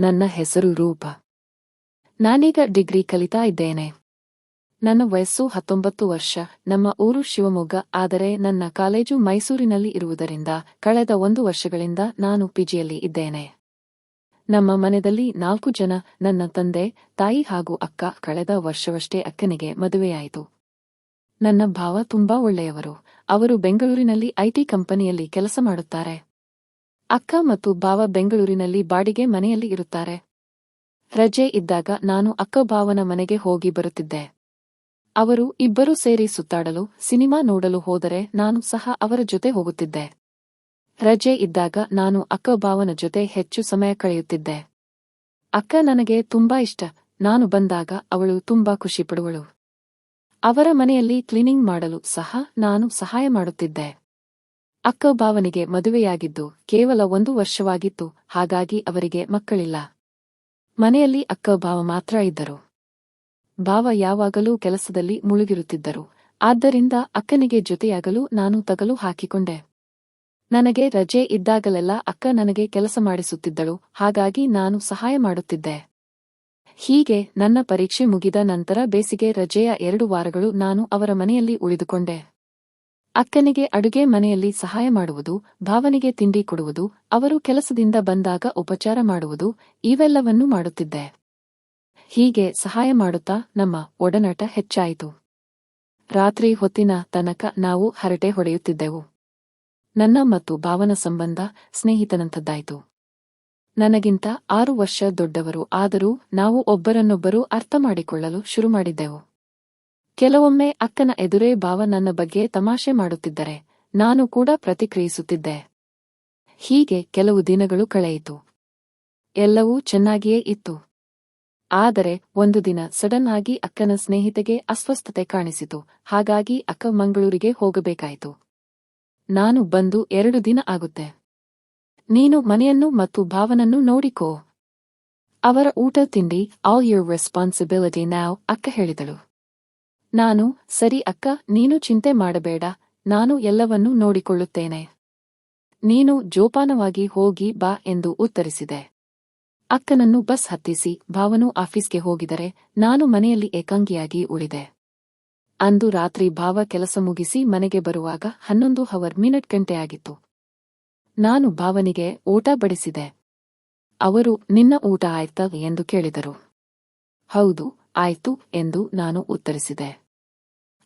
ನನ್ನ ಹೆಸರು ರೂಪ. ನಾನೀಗ ಡಿಗ್ರಿ ಕಲಿತಾ ಇದ್ದೇನೆ. ನನ್ನ ವಯಸ್ಸು ಹತ್ತೊಂಬತ್ತು ವರ್ಷ. ನಮ್ಮ ಊರು ಶಿವಮೊಗ್ಗ. ಆದರೆ ನನ್ನ ಕಾಲೇಜು ಮೈಸೂರಿನಲ್ಲಿ ಇರುವುದರಿಂದ ಕಳೆದ ಒಂದು ವರ್ಷಗಳಿಂದ ನಾನು ಪಿಜಿಯಲ್ಲಿ ಇದ್ದೇನೆ. ನಮ್ಮ ಮನೆಯಲ್ಲಿ ನಾಲ್ಕು ಜನ, ನನ್ನ ತಂದೆ, ತಾಯಿ ಹಾಗೂ ಅಕ್ಕ ಕಳೆದ ವರ್ಷವಷ್ಟೇ ಅಕ್ಕನಿಗೆ ಮದುವೆಯಾಯಿತು. ನನ್ನ ಭಾವ ತುಂಬಾ ಒಳ್ಳೆಯವರು. ಅವರು ಬೆಂಗಳೂರಿನಲ್ಲಿ ಐಟಿ ಕಂಪನಿಯಲ್ಲಿ ಕೆಲಸ ಮಾಡುತ್ತಾರೆ. ಅಕ್ಕ ಮತ್ತು ಭಾವ ಬೆಂಗಳೂರಿನಲ್ಲಿ ಬಾಡಿಗೆ ಮನೆಯಲ್ಲಿ ಇರುತ್ತಾರೆ. ರಜೆ ಇದ್ದಾಗ ನಾನು ಅಕ್ಕ ಭಾವನ ಮನೆಗೆ ಹೋಗಿ ಬರುತ್ತಿದ್ದೆ. ಅವರು ಇಬ್ಬರೂ ಸೇರಿ ಸುತ್ತಾಡಲು, ಸಿನಿಮಾ ನೋಡಲು ಹೋದರೆ ನಾನು ಸಹ ಅವರ ಜೊತೆ ಹೋಗುತ್ತಿದ್ದೆ. ರಜೆ ಇದ್ದಾಗ ನಾನು ಅಕ್ಕ ಭಾವನ ಜೊತೆ ಹೆಚ್ಚು ಸಮಯ ಕಳೆಯುತ್ತಿದ್ದೆ. ಅಕ್ಕ ನನಗೆ ತುಂಬಾ ಇಷ್ಟ, ನಾನು ಬಂದಾಗ ಅವಳು ತುಂಬಾ ಖುಷಿಪಡುವಳು. ಅವರ ಮನೆಯಲ್ಲಿ ಕ್ಲೀನಿಂಗ್ ಮಾಡಲು ಸಹ ನಾನು ಸಹಾಯ ಮಾಡುತ್ತಿದ್ದೆ. ಅಕ್ಕ ಭಾವನಿಗೆ ಮದುವೆಯಾಗಿದ್ದು ಕೇವಲ ಒಂದು ವರ್ಷವಾಗಿತ್ತು, ಹಾಗಾಗಿ ಅವರಿಗೆ ಮಕ್ಕಳಿಲ್ಲ. ಮನೆಯಲ್ಲಿ ಅಕ್ಕ ಭಾವ ಮಾತ್ರ ಇದ್ದರು. ಭಾವ ಯಾವಾಗಲೂ ಕೆಲಸದಲ್ಲಿ ಮುಳುಗಿರುತ್ತಿದ್ದರು. ಆದ್ದರಿಂದ ಅಕ್ಕನಿಗೆ ಜೊತೆಯಾಗಲು ನಾನು ತಗಲು ಹಾಕಿಕೊಂಡೆ. ನನಗೆ ರಜೆ ಇದ್ದಾಗಲೆಲ್ಲ ಅಕ್ಕ ನನಗೆ ಕೆಲಸ ಮಾಡಿಸುತ್ತಿದ್ದಳು, ಹಾಗಾಗಿ ನಾನು ಸಹಾಯ ಮಾಡುತ್ತಿದ್ದೆ. ಹೀಗೆ ನನ್ನ ಪರೀಕ್ಷೆ ಮುಗಿದ ನಂತರ ಬೇಸಿಗೆ ರಜೆಯ ಎರಡು ವಾರಗಳು ನಾನು ಅವರ ಮನೆಯಲ್ಲಿ ಉಳಿದುಕೊಂಡೆ. ಅಕ್ಕನಿಗೆ ಅಡುಗೆ ಮನೆಯಲ್ಲಿ ಸಹಾಯ ಮಾಡುವುದು, ಭಾವನಿಗೆ ತಿಂಡಿ ಕೊಡುವುದು, ಅವರು ಕೆಲಸದಿಂದ ಬಂದಾಗ ಉಪಚಾರ ಮಾಡುವುದು, ಇವೆಲ್ಲವನ್ನೂ ಮಾಡುತ್ತಿದ್ದೆ. ಹೀಗೆ ಸಹಾಯ ಮಾಡುತ್ತಾ ನಮ್ಮ ಒಡನಾಟ ಹೆಚ್ಚಾಯಿತು. ರಾತ್ರಿ ಹೊತ್ತಿನ ತನಕ ನಾವು ಹರಟೆ ಹೊಡೆಯುತ್ತಿದ್ದೆವು. ನನ್ನ ಮತ್ತು ಭಾವನ ಸಂಬಂಧ ಸ್ನೇಹಿತನಂಥದ್ದಾಯಿತು. ನನಗಿಂತ ಆರು ವರ್ಷ ದೊಡ್ಡವರು ಆದರೂ ನಾವು ಒಬ್ಬರನ್ನೊಬ್ಬರು ಅರ್ಥ ಮಾಡಿಕೊಳ್ಳಲು ಶುರು ಮಾಡಿದ್ದೆವು. ಕೆಲವೊಮ್ಮೆ ಅಕ್ಕನ ಎದುರೇ ಭಾವ ನನ್ನ ಬಗ್ಗೆ ತಮಾಷೆ ಮಾಡುತ್ತಿದ್ದರೆ ನಾನು ಕೂಡ ಪ್ರತಿಕ್ರಿಯಿಸುತ್ತಿದ್ದೆ. ಹೀಗೆ ಕೆಲವು ದಿನಗಳು ಕಳೆಯಿತು. ಎಲ್ಲವೂ ಚೆನ್ನಾಗಿಯೇ ಇತ್ತು. ಆದರೆ ಒಂದು ದಿನ ಸಡನ್ ಆಗಿ ಅಕ್ಕನ ಸ್ನೇಹಿತೆಗೆ ಅಸ್ವಸ್ಥತೆ ಕಾಣಿಸಿತು. ಹಾಗಾಗಿ ಅಕ್ಕ ಮಂಗಳೂರಿಗೆ ಹೋಗಬೇಕಾಯಿತು. ನಾನು ಬಂದು ಎರಡು ದಿನ ಆಗುತ್ತೆ. ನೀನು ಮನೆಯನ್ನು ಮತ್ತು ಭಾವನನ್ನು ನೋಡಿಕೋ. ಅವರ ಊಟ ತಿಂಡಿ ಆಲ್ ಯುವರ್ ರೆಸ್ಪಾನ್ಸಿಬಿಲಿಟಿ ನಾವ್ ಅಕ್ಕ ಹೇಳಿದಳು. ನಾನು, ಸರಿ ಅಕ್ಕ, ನೀನು ಚಿಂತೆ ಮಾಡಬೇಡ, ನಾನು ಎಲ್ಲವನ್ನೂ ನೋಡಿಕೊಳ್ಳುತ್ತೇನೆ. ನೀನು ಜೋಪಾನವಾಗಿ ಹೋಗಿ ಬಾ ಎಂದು ಉತ್ತರಿಸಿದೆ. ಅಕ್ಕನನ್ನು ಬಸ್ ಹತ್ತಿಸಿ, ಭಾವನು ಆಫೀಸ್ಗೆ ಹೋಗಿದರೆ, ನಾನು ಮನೆಯಲ್ಲಿ ಏಕಾಂಗಿಯಾಗಿ ಉಳಿದೆ. ಅಂದು ರಾತ್ರಿ ಭಾವ ಕೆಲಸ ಮುಗಿಸಿ ಮನೆಗೆ ಬರುವಾಗ ಹನ್ನೊಂದು ಹವರ್ ಮಿನಿಟ್ ಗಂಟೆಯಾಗಿತ್ತು ನಾನು ಭಾವನಿಗೆ ಊಟ ಬಡಿಸಿದೆ. ಅವರು, ನಿನ್ನ ಊಟ ಆಯ್ತಾ? ಎಂದು ಕೇಳಿದರು. ಹೌದು, ಆಯ್ತು, ಎಂದು ನಾನು ಉತ್ತರಿಸಿದೆ.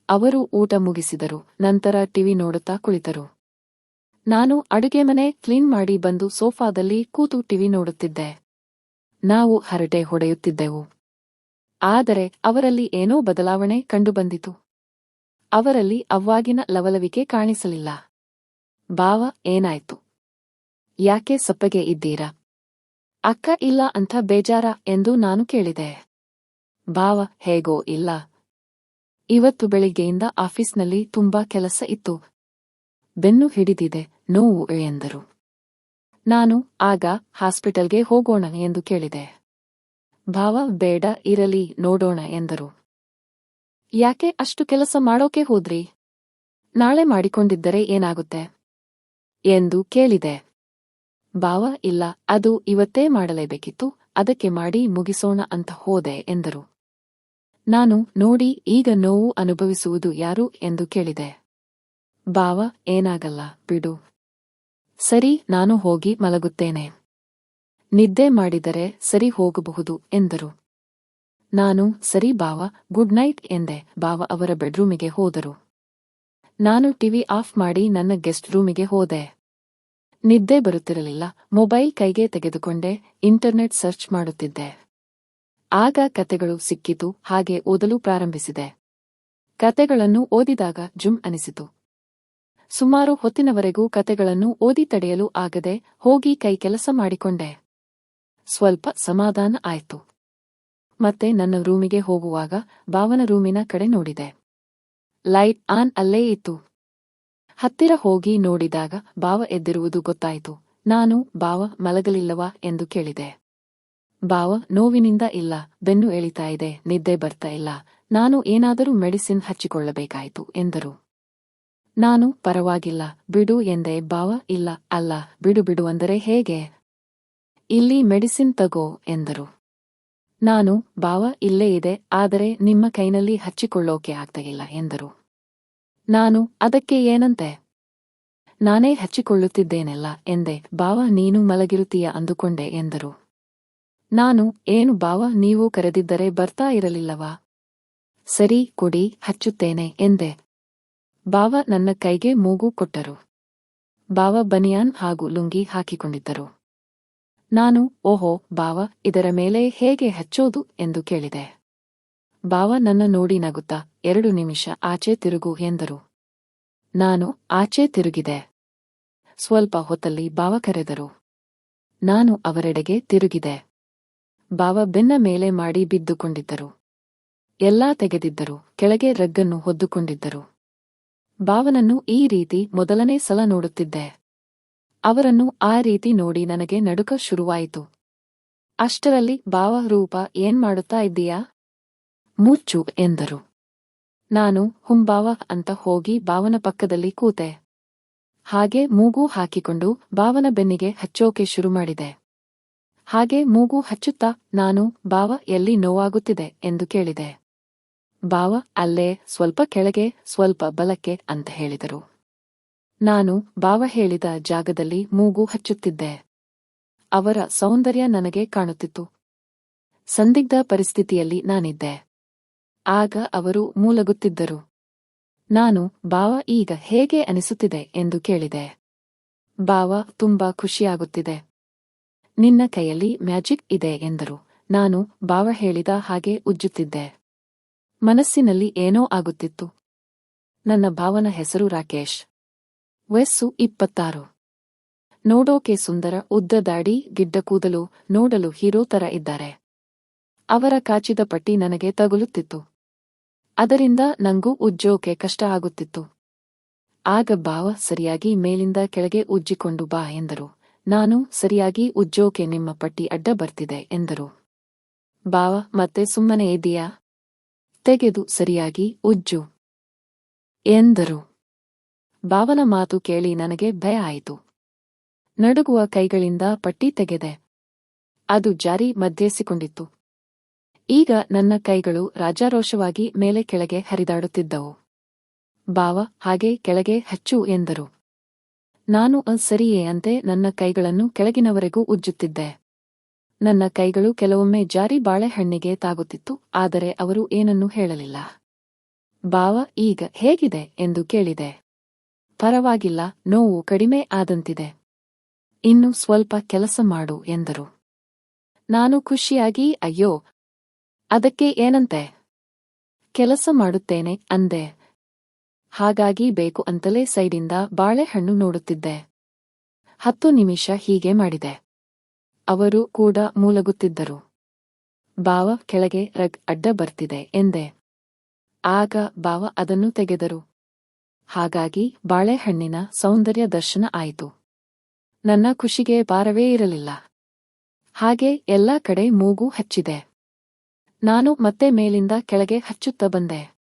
ಅವರು ಊಟ ಮುಗಿಸಿದರು, ನಂತರ ಟಿವಿ ನೋಡುತ್ತಾ ಕುಳಿತರು. ನಾನು ಅಡುಗೆ ಮನೆ ಕ್ಲೀನ್ ಮಾಡಿ ಬಂದು ಸೋಫಾದಲ್ಲಿ ಕೂತು ಟಿವಿ ನೋಡುತ್ತಿದ್ದೆ. ನಾವು ಹರಟೆ ಹೊಡೆಯುತ್ತಿದ್ದೆವು. ಆದರೆ ಅವರಲ್ಲಿ ಏನೋ ಬದಲಾವಣೆ ಕಂಡುಬಂದಿತು. ಅವರಲ್ಲಿ ಅವ್ವಾಗಿನ ಲವಲವಿಕೆ ಕಾಣಿಸಲಿಲ್ಲ. ಭಾವ, ಏನಾಯ್ತು? ಯಾಕೆ ಸಪ್ಪಗೆ ಇದ್ದೀರಾ? ಅಕ್ಕ ಇಲ್ಲ ಅಂತ ಬೇಜಾರ ಎಂದು ನಾನು ಕೇಳಿದೆ. ಭಾವ, ಹೇಗೋ ಇಲ್ಲ. ಇವತ್ತು ಬೆಳಿಗ್ಗೆಯಿಂದ ಆಫೀಸ್ನಲ್ಲಿ ತುಂಬಾ ಕೆಲಸ ಇತ್ತು. ಬೆನ್ನು ಹಿಡಿದಿದೆ, ನೋವು ಎಂದರು. ನಾನು, ಆಗ ಹಾಸ್ಪಿಟಲ್ಗೆ ಹೋಗೋಣ ಎಂದು ಕೇಳಿದೆ. ಭಾವ, ಬೇಡ, ಇರಲಿ, ನೋಡೋಣ ಎಂದರು. ಯಾಕೆ ಅಷ್ಟು ಕೆಲಸ ಮಾಡೋಕೆ ಹೋದ್ರಿ? ನಾಳೆ ಮಾಡಿಕೊಂಡಿದ್ದರೆ ಏನಾಗುತ್ತೆ? ಎಂದು ಕೇಳಿದೆ. ಭಾವ, ಇಲ್ಲ, ಅದು ಇವತ್ತೇ ಮಾಡಲೇಬೇಕಿತ್ತು, ಅದಕ್ಕೆ ಮಾಡಿ ಮುಗಿಸೋಣ ಅಂತ ಹೋದೆ, ಎಂದರು. ನಾನು ನೋಡಿ ಈಗ ನೋವು ಅನುಭವಿಸುವುದು ಯಾರು ಎಂದು ಕೇಳಿದೆ. ಬಾವ ಏನಾಗಲ್ಲ, ಬಿಡು. ಸರಿ, ನಾನು ಹೋಗಿ ಮಲಗುತ್ತೇನೆ. ನಿದ್ದೆ ಮಾಡಿದರೆ ಸರಿ ಹೋಗಬಹುದು, ಎಂದರು. ನಾನು, ಸರಿ ಬಾವ ಗುಡ್ ನೈಟ್, ಎಂದೆ. ಬಾವ ಅವರ ಬೆಡ್ರೂಮಿಗೆ ಹೋದರು. ನಾನು ಟಿವಿ ಆಫ್ ಮಾಡಿ ನನ್ನ ಗೆಸ್ಟ್ ರೂಮಿಗೆ ಹೋದೆ. ನಿದ್ದೆ ಬರುತ್ತಿರಲಿಲ್ಲ, ಮೊಬೈಲ್ ಕೈಗೆ ತೆಗೆದುಕೊಂಡೆ, ಇಂಟರ್ನೆಟ್ ಸರ್ಚ್ ಮಾಡುತ್ತಿದ್ದೆ. ಆಗ ಕತೆಗಳು ಸಿಕ್ಕಿತು, ಹಾಗೆ ಓದಲು ಪ್ರಾರಂಭಿಸಿದೆ. ಕತೆಗಳನ್ನು ಓದಿದಾಗ ಜುಮ್ ಅನಿಸಿತು. ಸುಮಾರು ಹೊತ್ತಿನವರೆಗೂ ಕತೆಗಳನ್ನು ಓದಿ ತಡೆಯಲು ಆಗದೆ ಹೋಗಿ ಕೈ ಕೆಲಸ ಮಾಡಿಕೊಂಡೆ. ಸ್ವಲ್ಪ ಸಮಾಧಾನ ಆಯಿತು. ಮತ್ತೆ ನನ್ನ ರೂಮಿಗೆ ಹೋಗುವಾಗ ಭಾವನ ರೂಮಿನ ಕಡೆ ನೋಡಿದೆ. ಲೈಟ್ ಆನ್ ಅಲ್ಲೇ ಇತ್ತು. ಹತ್ತಿರ ಹೋಗಿ ನೋಡಿದಾಗ ಭಾವ ಎದ್ದಿರುವುದು ಗೊತ್ತಾಯಿತು. ನಾನು, ಭಾವ ಮಲಗಲಿಲ್ಲವಾ ಎಂದು ಕೇಳಿದೆ. ಭಾವ ನೋವಿನಿಂದ ಇಲ್ಲ, ಬೆನ್ನು ಎಳಿತಾ ಇದೆ, ನಿದ್ದೆ ಬರ್ತಾ ಇಲ್ಲ, ನಾನು ಏನಾದರೂ ಮೆಡಿಸಿನ್ ಹಚ್ಚಿಕೊಳ್ಳಬೇಕಾಯಿತು, ಎಂದರು. ನಾನು, ಪರವಾಗಿಲ್ಲ, ಬಿಡು ಎಂದೆ, ಬಾವ, ಇಲ್ಲ, ಅಲ್ಲ, ಬಿಡು ಬಿಡು ಅಂದರೆ ಹೇಗೆ? ಇಲ್ಲಿ ಮೆಡಿಸಿನ್ ತಗೋ, ಎಂದರು. ನಾನು, ಬಾವ, ಇಲ್ಲೇ ಇದೆ, ಆದರೆ ನಿಮ್ಮ ಕೈನಲ್ಲಿ ಹಚ್ಚಿಕೊಳ್ಳೋಕೆ ಆಗ್ತಾಯಿಲ್ಲ ಎಂದರು. ನಾನು, ಅದಕ್ಕೆ ಏನಂತೆ? ನಾನೇ ಹಚ್ಚಿಕೊಳ್ಳುತ್ತಿದ್ದೇನೆಲ್ಲ, ಎಂದೆ, ಬಾವ, ನೀನು ಮಲಗಿರುತ್ತೀಯ ಅಂದುಕೊಂಡೆ, ಎಂದರು. ನಾನು ಏನು ಬಾವ ನೀವು ಕರೆದಿದ್ದರೆ ಬರ್ತಾ ಇರಲಿಲ್ಲವಾ? ಸರಿ, ಕೊಡಿ, ಹಚ್ಚುತ್ತೇನೆ, ಎಂದೆ. ಬಾವ ನನ್ನ ಕೈಗೆ ಮೂಗು ಕೊಟ್ಟರು. ಬಾವ ಬನಿಯಾನ್ ಹಾಗೂ ಲುಂಗಿ ಹಾಕಿಕೊಂಡಿದ್ದರು. ನಾನು, ಓಹೋ ಬಾವ ಇದರ ಮೇಲೆ ಹೇಗೆ ಹಚ್ಚೋದು ಎಂದು ಕೇಳಿದೆ. ಬಾವ ನನ್ನ ನೋಡಿ ನಗುತ್ತಾ, ಎರಡು ನಿಮಿಷ ಆಚೆ ತಿರುಗು ಎಂದರು. ನಾನು ಆಚೆ ತಿರುಗಿದೆ. ಸ್ವಲ್ಪ ಹೊತ್ತಲ್ಲಿ ಬಾವ ಕರೆದರು. ನಾನು ಅವರೆಡೆಗೆ ತಿರುಗಿದೆ. ಬಾವ ಬೆನ್ನ ಮೇಲೆ ಮಾಡಿ ಬಿದ್ದುಕೊಂಡಿದ್ದರು. ಎಲ್ಲಾ ತೆಗೆದಿದ್ದರು, ಕೆಳಗೆ ರಗ್ಗನ್ನು ಹೊದ್ದುಕೊಂಡಿದ್ದರು. ಬಾವನನ್ನು ಈ ರೀತಿ ಮೊದಲನೇ ಸಲ ನೋಡುತ್ತಿದ್ದೆ. ಅವರನ್ನು ಆ ರೀತಿ ನೋಡಿ ನನಗೆ ನಡುಕ ಶುರುವಾಯಿತು. ಅಷ್ಟರಲ್ಲಿ ಬಾವ ರೂಪ, ಏನ್ ಮಾಡುತ್ತಾ ಇದ್ದೀಯಾ? ಮುಚ್ಚು ಎಂದರು. ನಾನು ಹುಂಬಾವ ಅಂತ ಹೋಗಿ ಬಾವನ ಪಕ್ಕದಲ್ಲಿ ಕೂತೆ. ಹಾಗೆ ಮೂಗು ಹಾಕಿಕೊಂಡು ಬಾವನ ಬೆನ್ನಿಗೆ ಹಚ್ಚೋಕೆ ಶುರು ಮಾಡಿದೆ. ಹಾಗೆ ಮೂಗು ಹಚ್ಚುತ್ತಾ ನಾನು ಬಾವ ಎಲ್ಲಿ ನೋವಾಗುತ್ತಿದೆ ಎಂದು ಕೇಳಿದೆ. ಬಾವ, ಅಲ್ಲೇ, ಸ್ವಲ್ಪ ಕೆಳಗೆ, ಸ್ವಲ್ಪ ಬಲಕ್ಕೆ ಅಂತ ಹೇಳಿದರು. ನಾನು ಬಾವ ಹೇಳಿದ ಜಾಗದಲ್ಲಿ ಮೂಗು ಹಚ್ಚುತ್ತಿದ್ದೆ. ಅವರ ಸೌಂದರ್ಯ ನನಗೆ ಕಾಣುತ್ತಿತ್ತು. ಸಂದಿಗ್ಧ ಪರಿಸ್ಥಿತಿಯಲ್ಲಿ ನಾನಿದ್ದೆ. ಆಗ ಅವರು ಮೂಲಗುತ್ತಿದ್ದರು. ನಾನು, ಬಾವ, ಈಗ ಹೇಗೆ ಅನಿಸುತ್ತಿದೆ? ಎಂದು ಕೇಳಿದೆ. ಬಾವ ತುಂಬಾ ಖುಷಿಯಾಗುತ್ತಿದೆ. ನಿನ್ನ ಕೈಯಲ್ಲಿ ಮ್ಯಾಜಿಕ್ ಇದೆ ಎಂದರು. ನಾನು ಬಾವ ಹೇಳಿದ ಹಾಗೆ ಉಜ್ಜುತ್ತಿದ್ದೆ. ಮನಸ್ಸಿನಲ್ಲಿ ಏನೋ ಆಗುತ್ತಿತ್ತು. ನನ್ನ ಭಾವನ ಹೆಸರು ರಾಕೇಶ್. ವಯಸ್ಸು ಇಪ್ಪತ್ತಾರು. ನೋಡೋಕೆ ಸುಂದರ, ಉದ್ದ ದಾಡಿ, ಗಿಡ್ಡ ಕೂದಲು, ನೋಡಲು ಹೀರೋ ತರ ಇದ್ದಾರೆ. ಅವರ ಕಾಚಿದ ಪಟ್ಟಿ ನನಗೆ ತಗುಲುತ್ತಿತ್ತು. ಅದರಿಂದ ನಂಗೂ ಉಜ್ಜೋಕೆ ಕಷ್ಟ ಆಗುತ್ತಿತ್ತು. ಆಗ ಭಾವ ಸರಿಯಾಗಿ ಮೇಲಿಂದ ಕೆಳಗೆ ಉಜ್ಜಿಕೊಂಡು ಬಾ ಎಂದರು. ನಾನು ಸರಿಯಾಗಿ ಉಜ್ಜೋಕೆ ನಿಮ್ಮ ಪಟ್ಟಿ ಅಡ್ಡ ಬರ್ತಿದೆ, ಎಂದರು. ಬಾವ, ಮತ್ತೆ ಸುಮ್ಮನೆ ಇದೆಯಾ ತೆಗೆದು ಸರಿಯಾಗಿ ಉಜ್ಜು, ಎಂದರು. ಬಾವನ ಮಾತು ಕೇಳಿ ನನಗೆ ಭಯ ಆಯಿತು. ನಡುಗುವ ಕೈಗಳಿಂದ ಪಟ್ಟಿ ತೆಗೆದೆ. ಅದು ಜಾರಿ ಮಧ್ಯಸಿಕೊಂಡಿತ್ತು. ಈಗ ನನ್ನ ಕೈಗಳು ರಾಜಾರೋಷವಾಗಿ ಮೇಲೆ ಕೆಳಗೆ ಹರಿದಾಡುತ್ತಿದ್ದವು. ಬಾವ, ಹಾಗೆ ಕೆಳಗೆ ಹಚ್ಚು, ಎಂದರು. ನಾನು ಅ ಸರಿಯೇ ಅಂತೆ ನನ್ನ ಕೈಗಳನ್ನು ಕೆಳಗಿನವರೆಗೂ ಉಜ್ಜುತ್ತಿದ್ದೆ. ನನ್ನ ಕೈಗಳು ಕೆಲವೊಮ್ಮೆ ಜಾರಿ ಬಾಳೆಹಣ್ಣಿಗೆ ತಾಗುತ್ತಿತ್ತು, ಆದರೆ ಅವರು ಏನನ್ನೂ ಹೇಳಲಿಲ್ಲ. ಬಾವ, ಈಗ ಹೇಗಿದೆ? ಎಂದು ಕೇಳಿದೆ. ಪರವಾಗಿಲ್ಲ, ನೋವು ಕಡಿಮೆ ಆದಂತಿದೆ. ಇನ್ನು ಸ್ವಲ್ಪ ಕೆಲಸ ಮಾಡು, ಎಂದರು. ನಾನು ಖುಷಿಯಾಗಿ, ಅಯ್ಯೋ, ಅದಕ್ಕೆ ಏನಂತೆ? ಕೆಲಸ ಮಾಡುತ್ತೇನೆ, ಅಂದೆ. ಹಾಗಾಗಿ ಬೇಕು ಅಂತಲೇ ಸೈಡಿಂದ ಬಾಳೆಹಣ್ಣು ನೋಡುತ್ತಿದ್ದೆ. ಹತ್ತು ನಿಮಿಷ ಹೀಗೆ ಮಾಡಿದೆ. ಅವರು ಕೂಡ ಮೂಲಗುತ್ತಿದ್ದರು. ಬಾವ ಕೆಳಗೆ ರಗ್ ಅಡ್ಡ ಬರ್ತಿದೆ ಎಂದೆ. ಆಗ ಬಾವ ಅದನ್ನು ತೆಗೆದರು. ಹಾಗಾಗಿ ಬಾಳೆಹಣ್ಣಿನ ಸೌಂದರ್ಯ ದರ್ಶನ ಆಯಿತು. ನನ್ನ ಖುಷಿಗೆ ಬಾರವೇ ಇರಲಿಲ್ಲ. ಹಾಗೆ ಎಲ್ಲ ಕಡೆ ಮೂಗು ಹಚ್ಚಿದೆ. ನಾನು ಮತ್ತೆ ಮೇಲಿಂದ ಕೆಳಗೆ ಹಚ್ಚುತ್ತ ಬಂದೆ.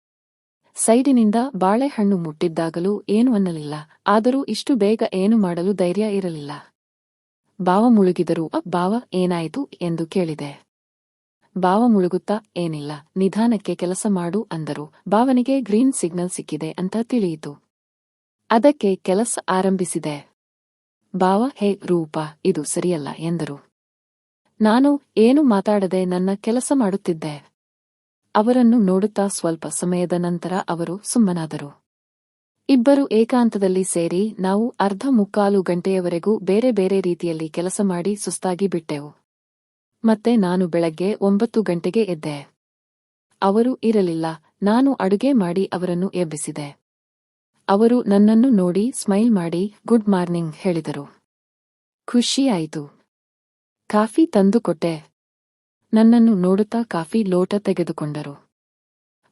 ಸೈಡಿನಿಂದ ಬಾಳೆಹಣ್ಣು ಮುಟ್ಟಿದ್ದಾಗಲೂ ಏನು ಅನ್ನಲಿಲ್ಲ, ಆದರೂ ಇಷ್ಟು ಬೇಗ ಏನು ಮಾಡಲು ಧೈರ್ಯ ಇರಲಿಲ್ಲ. ಬಾವ ಮುಳುಗಿದರೂ ಬಾವ ಏನಾಯಿತು? ಎಂದು ಕೇಳಿದೆ. ಬಾವ ಮುಳುಗುತ್ತಾ, ಏನಿಲ್ಲ, ನಿಧಾನಕ್ಕೆ ಕೆಲಸ ಮಾಡು, ಅಂದರು. ಬಾವನಿಗೆ ಗ್ರೀನ್ ಸಿಗ್ನಲ್ ಸಿಕ್ಕಿದೆ ಅಂತ ತಿಳಿಯಿತು. ಅದಕ್ಕೆ ಕೆಲಸ ಆರಂಭಿಸಿದೆ. ಬಾವ ಹೇ, ರೂಪ, ಇದು ಸರಿಯಲ್ಲ, ಎಂದರು. ನಾನು ಏನು ಮಾತಾಡದೆ ನನ್ನ ಕೆಲಸ ಮಾಡುತ್ತಿದ್ದೆ. ಅವರನ್ನು ನೋಡುತ್ತಾ ಸ್ವಲ್ಪ ಸಮಯದ ನಂತರ ಅವರು ಸುಮ್ಮನಾದರು. ಇಬ್ಬರು ಏಕಾಂತದಲ್ಲಿ ಸೇರಿ ನಾವು ಅರ್ಧ ಮುಕ್ಕಾಲು ಗಂಟೆಯವರೆಗೂ ಬೇರೆ ಬೇರೆ ರೀತಿಯಲ್ಲಿ ಕೆಲಸ ಮಾಡಿ ಸುಸ್ತಾಗಿ ಬಿಟ್ಟೆವು. ಮತ್ತೆ ನಾನು ಬೆಳಗ್ಗೆ ಒಂಬತ್ತು ಗಂಟೆಗೆ ಎದ್ದೆ. ಅವರು ಇರಲಿಲ್ಲ, ನಾನು ಅಡುಗೆ ಮಾಡಿ ಅವರನ್ನು ಎಬ್ಬಿಸಿದೆ. ಅವರು ನನ್ನನ್ನು ನೋಡಿ ಸ್ಮೈಲ್ ಮಾಡಿ ಗುಡ್ ಮಾರ್ನಿಂಗ್ ಹೇಳಿದರು. ಖುಷಿಯಾಯಿತು ಕಾಫಿ ತಂದುಕೊಟ್ಟೆ ನನ್ನನ್ನು ನೋಡುತ್ತಾ ಕಾಫಿ ಲೋಟ ತೆಗೆದುಕೊಂಡರು.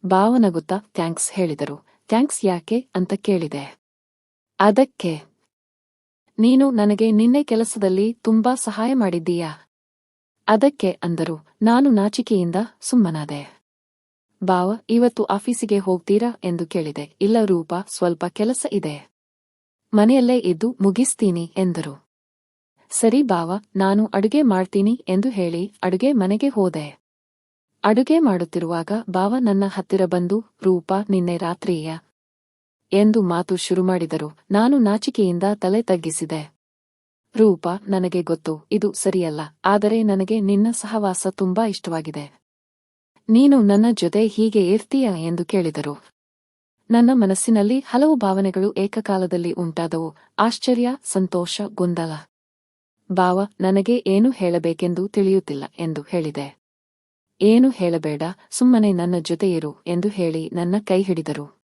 ಭಾವನಗುತ್ತಾ ಥ್ಯಾಂಕ್ಸ್ ಹೇಳಿದರು. ಥ್ಯಾಂಕ್ಸ್ ಯಾಕೆ ಅಂತ ಕೇಳಿದೆ. ಅದಕ್ಕೆ, ನೀನು ನನಗೆ ನಿನ್ನೆ ಕೆಲಸದಲ್ಲಿ ತುಂಬಾ ಸಹಾಯ ಮಾಡಿದ್ದೀಯಾ? ಅದಕ್ಕೆ ಅಂದರು. ನಾನು ನಾಚಿಕೆಯಿಂದ ಸುಮ್ಮನಾದೆ. ಬಾವ ಇವತ್ತು ಆಫೀಸಿಗೆ ಹೋಗ್ತೀರಾ ಎಂದು ಕೇಳಿದೆ. ಇಲ್ಲ ರೂಪ, ಸ್ವಲ್ಪ ಕೆಲಸ ಇದೆ. ಮನೆಯಲ್ಲೇ ಇದ್ದು ಮುಗಿಸ್ತೀನಿ ಎಂದರು. ಸರಿ ಬಾವ, ನಾನು ಅಡುಗೆ ಮಾಡ್ತೀನಿ ಎಂದು ಹೇಳಿ ಅಡುಗೆ ಮನೆಗೆ ಹೋದೆ. ಅಡುಗೆ ಮಾಡುತ್ತಿರುವಾಗ ಬಾವ ನನ್ನ ಹತ್ತಿರ ಬಂದು, ರೂಪ, ನಿನ್ನೆ ರಾತ್ರಿಯ ಎಂದು ಮಾತು ಶುರು ಮಾಡಿದರು. ನಾನು ನಾಚಿಕೆಯಿಂದ ತಲೆ ತಗ್ಗಿಸಿದೆ. ರೂಪ, ನನಗೆ ಗೊತ್ತು, ಇದು ಸರಿಯಲ್ಲ, ಆದರೆ ನನಗೆ ನಿನ್ನ ಸಹವಾಸ ತುಂಬಾ ಇಷ್ಟವಾಗಿದೆ. ನೀನು ನನ್ನ ಜೊತೆ ಹೀಗೆ ಇರ್ತೀಯ ಎಂದು ಕೇಳಿದರು. ನನ್ನ ಮನಸ್ಸಿನಲ್ಲಿ ಹಲವು ಭಾವನೆಗಳು ಏಕಕಾಲದಲ್ಲಿ ಉಂಟಾದವು. ಆಶ್ಚರ್ಯ, ಸಂತೋಷ, ಗೊಂದಲ. ಬಾವ, ನನಗೆ ಏನು ಹೇಳಬೇಕೆಂದು ತಿಳಿಯುತ್ತಿಲ್ಲ ಎಂದು ಹೇಳಿದೆ. ಏನು ಹೇಳಬೇಡ, ಸುಮ್ಮನೆ ನನ್ನ ಜೊತೆಯಿರು ಎಂದು ಹೇಳಿ ನನ್ನ ಕೈ ಹಿಡಿದರು.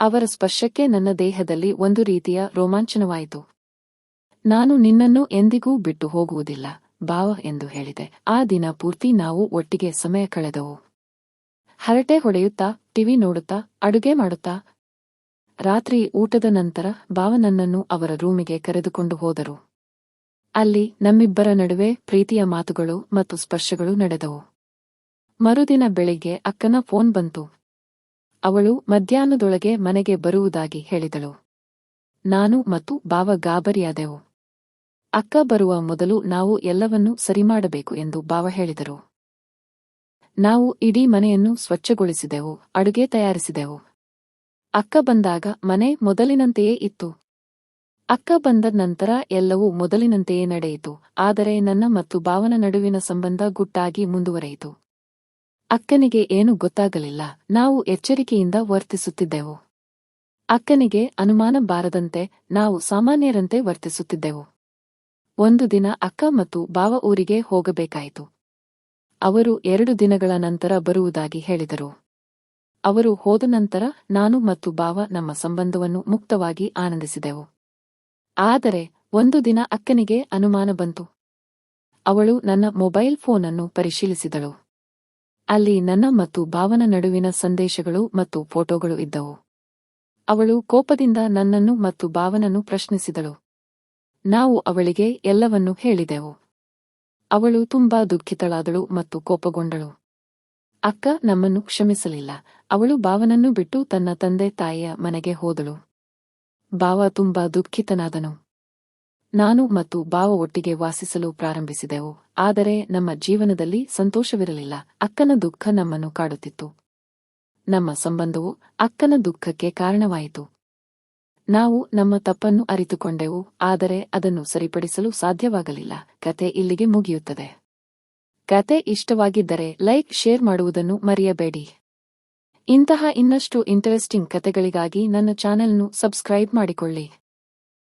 ಅವರ ಸ್ಪರ್ಶಕ್ಕೆ ನನ್ನ ದೇಹದಲ್ಲಿ ಒಂದು ರೀತಿಯ ರೋಮಾಂಚನವಾಯಿತು. ನಾನು ನಿನ್ನನ್ನು ಎಂದಿಗೂ ಬಿಟ್ಟು ಹೋಗುವುದಿಲ್ಲ, ಬಾವ ಎಂದು ಹೇಳಿದೆ. ಆ ದಿನ ಪೂರ್ತಿ ನಾವು ಒಟ್ಟಿಗೆ ಸಮಯ ಕಳೆದವು. ಹರಟೆ ಹೊಡೆಯುತ್ತಾ, ಟಿವಿ ನೋಡುತ್ತಾ, ಅಡುಗೆ ಮಾಡುತ್ತಾ, ರಾತ್ರಿ ಊಟದ ನಂತರ ಬಾವ ನನ್ನನ್ನು ಅವರ ರೂಮಿಗೆ ಕರೆದುಕೊಂಡು ಹೋದರು. ಅಲ್ಲಿ ನಮ್ಮಿಬ್ಬರ ನಡುವೆ ಪ್ರೀತಿಯ ಮಾತುಗಳು ಮತ್ತು ಸ್ಪರ್ಶಗಳು ನಡೆದವು. ಮರುದಿನ ಬೆಳಿಗ್ಗೆ ಅಕ್ಕನ ಫೋನ್ ಬಂತು. ಅವಳು ಮಧ್ಯಾಹ್ನದೊಳಗೆ ಮನೆಗೆ ಬರುವುದಾಗಿ ಹೇಳಿದಳು. ನಾನು ಮತ್ತು ಬಾವ ಗಾಬರಿಯಾದೆವು. ಅಕ್ಕ ಬರುವ ಮೊದಲು ನಾವು ಎಲ್ಲವನ್ನೂ ಸರಿಮಾಡಬೇಕು ಎಂದು ಬಾವ ಹೇಳಿದರು. ನಾವು ಇಡೀ ಮನೆಯನ್ನು ಸ್ವಚ್ಛಗೊಳಿಸಿದೆವು, ಅಡುಗೆ ತಯಾರಿಸಿದೆವು. ಅಕ್ಕ ಬಂದಾಗ ಮನೆ ಮೊದಲಿನಂತೆಯೇ ಇತ್ತು. ಅಕ್ಕ ಬಂದ ನಂತರ ಎಲ್ಲವೂ ಮೊದಲಿನಂತೆಯೇ ನಡೆಯಿತು, ಆದರೆ ನನ್ನ ಮತ್ತು ಬಾವನ ನಡುವಿನ ಸಂಬಂಧ ಗುಟ್ಟಾಗಿ ಮುಂದುವರೆಯಿತು. ಅಕ್ಕನಿಗೆ ಏನು ಗೊತ್ತಾಗಲಿಲ್ಲ, ನಾವು ಎಚ್ಚರಿಕೆಯಿಂದ ವರ್ತಿಸುತ್ತಿದ್ದೆವು. ಅಕ್ಕನಿಗೆ ಅನುಮಾನ ಬಾರದಂತೆ ನಾವು ಸಾಮಾನ್ಯರಂತೆ ವರ್ತಿಸುತ್ತಿದ್ದೆವು. ಒಂದು ದಿನ ಅಕ್ಕ ಮತ್ತು ಬಾವ ಊರಿಗೆ ಹೋಗಬೇಕಾಯಿತು. ಅವರು ಎರಡು ದಿನಗಳ ನಂತರ ಬರುವುದಾಗಿ ಹೇಳಿದರು. ಅವರು ಹೋದ ನಂತರ ನಾನು ಮತ್ತು ಬಾವ ನಮ್ಮ ಸಂಬಂಧವನ್ನು ಮುಕ್ತವಾಗಿ ಆನಂದಿಸಿದೆವು. ಆದರೆ ಒಂದು ದಿನ ಅಕ್ಕನಿಗೆ ಅನುಮಾನ ಬಂತು. ಅವಳು ನನ್ನ ಮೊಬೈಲ್ ಫೋನನ್ನು ಪರಿಶೀಲಿಸಿದಳು. ಅಲ್ಲಿ ನನ್ನ ಮತ್ತು ಭಾವನ ನಡುವಿನ ಸಂದೇಶಗಳು ಮತ್ತು ಫೋಟೋಗಳು ಇದ್ದವು. ಅವಳು ಕೋಪದಿಂದ ನನ್ನನ್ನು ಮತ್ತು ಭಾವನನ್ನು ಪ್ರಶ್ನಿಸಿದಳು. ನಾವು ಅವಳಿಗೆ ಎಲ್ಲವನ್ನೂ ಹೇಳಿದೆವು. ಅವಳು ತುಂಬಾ ದುಃಖಿತಳಾದಳು ಮತ್ತು ಕೋಪಗೊಂಡಳು. ಅಕ್ಕ ನಮ್ಮನ್ನು ಕ್ಷಮಿಸಲಿಲ್ಲ. ಅವಳು ಭಾವನನ್ನು ಬಿಟ್ಟು ತನ್ನ ತಂದೆ ತಾಯಿಯ ಮನೆಗೆ ಹೋದಳು. ಭಾವ ತುಂಬಾ ದುಃಖಿತನಾದನು. ನಾನು ಮತ್ತು ಬಾವ ಒಟ್ಟಿಗೆ ವಾಸಿಸಲು ಪ್ರಾರಂಭಿಸಿದೆವು, ಆದರೆ ನಮ್ಮ ಜೀವನದಲ್ಲಿ ಸಂತೋಷವಿರಲಿಲ್ಲ. ಅಕ್ಕನ ದುಃಖ ನಮ್ಮನ್ನು ಕಾಡುತ್ತಿತ್ತು. ನಮ್ಮ ಸಂಬಂಧವು ಅಕ್ಕನ ದುಃಖಕ್ಕೆ ಕಾರಣವಾಯಿತು. ನಾವು ನಮ್ಮ ತಪ್ಪನ್ನು ಅರಿತುಕೊಂಡೆವು, ಆದರೆ ಅದನ್ನು ಸರಿಪಡಿಸಲು ಸಾಧ್ಯವಾಗಲಿಲ್ಲ. ಕತೆ ಇಲ್ಲಿಗೆ ಮುಗಿಯುತ್ತದೆ. ಕತೆ ಇಷ್ಟವಾಗಿದ್ದರೆ ಲೈಕ್, ಶೇರ್ ಮಾಡುವುದನ್ನು ಮರೆಯಬೇಡಿ. ಇಂತಹ ಇನ್ನಷ್ಟು ಇಂಟರೆಸ್ಟಿಂಗ್ ಕತೆಗಳಿಗಾಗಿ ನನ್ನ ಚಾನೆಲ್ನು ಸಬ್ಸ್ಕ್ರೈಬ್ ಮಾಡಿಕೊಳ್ಳಿ.